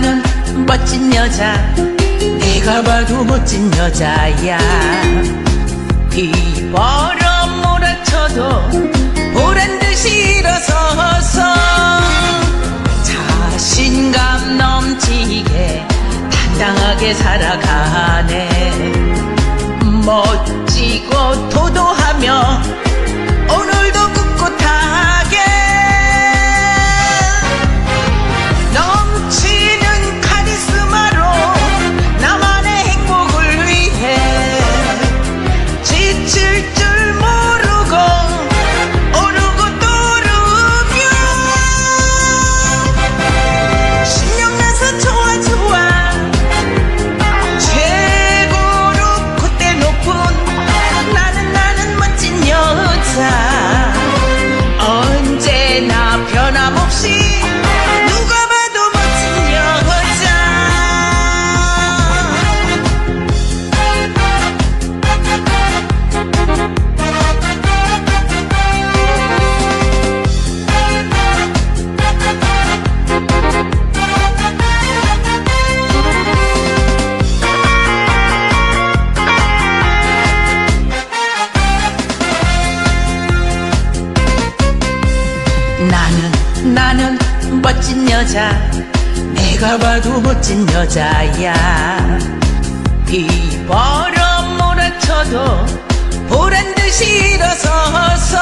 나는 멋진 여자. 네가 봐도 멋진 여자야. 비 벌어 몰아쳐도 보란듯이 일어서서 자신감 넘치게 당당하게 살아가네. 멋 나는 나는 멋진 여자. 내가 봐도 멋진 여자야. 비 벌어 몰아쳐도 보란듯이 일어서서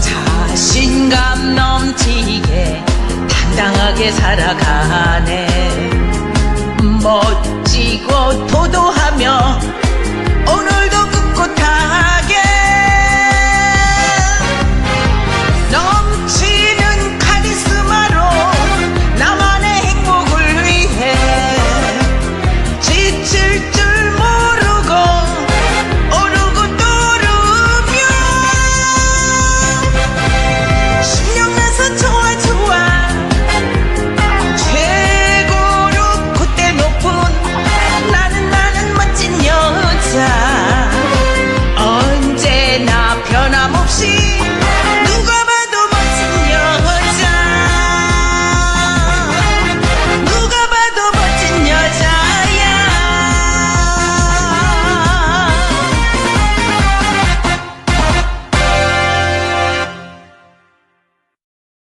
자신감 넘치게 당당하게 살아가네. 멋지고 도전